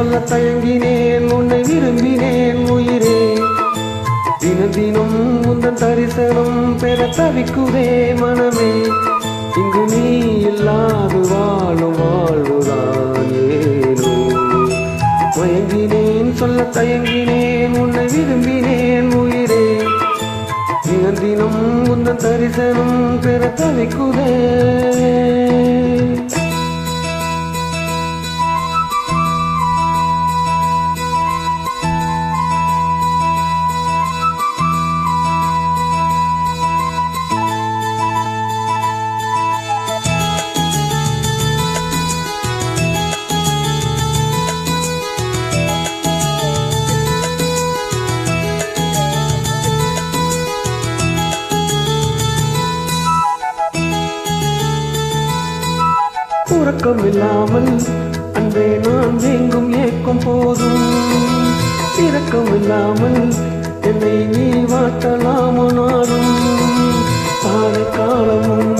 சொல்ல தயங்கினேன் உன்னை விரும்பினேன் உயிரே. தினம் தினம் உந்தன் தரிசனம் பெற தவிக்குதே மனமே. இங்கு நீ இல்லாது வாழும் வாழ்வுதான் ஏனோ. மயங்கினேன் சொல்ல தயங்கினேன் உன்னை விரும்பினேன் உயிரே. தினம் தினம் உந்தன் தரிசனம் பெற தவிக்குதே. உறக்கம் இல்லாமல் அன்பே நான் எங்கும் ஏக்கும் போதும். இரக்கம் இல்லாமல் என்னை நீ வாட்டலாமனாலும். காலை காலமும்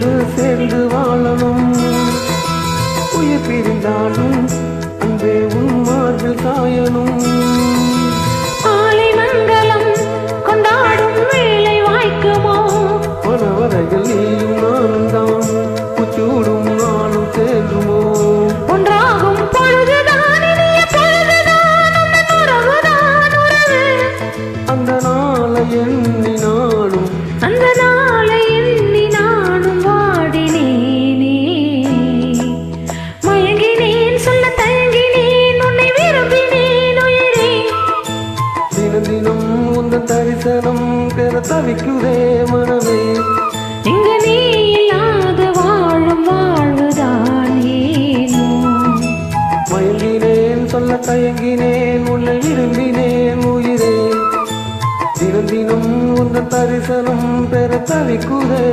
உன்னோடு சேர்ந்து வாழணும் உயிர் பிரிந்தாலும் அன்பே உன் மார்பில் சாயணும் ஆலை மங்களம் கொண்டாடும் பெற தவிக்குதே மனமே. இங்கு நீ இல்லாத வாழும் வாழ்வுதான் மயங்கினேன் சொல்ல தயங்கினேன் உன்னை விரும்பினேன் உயிரே. தினம் தினம் உந்த தரிசனம் பெற தவிக்குதே.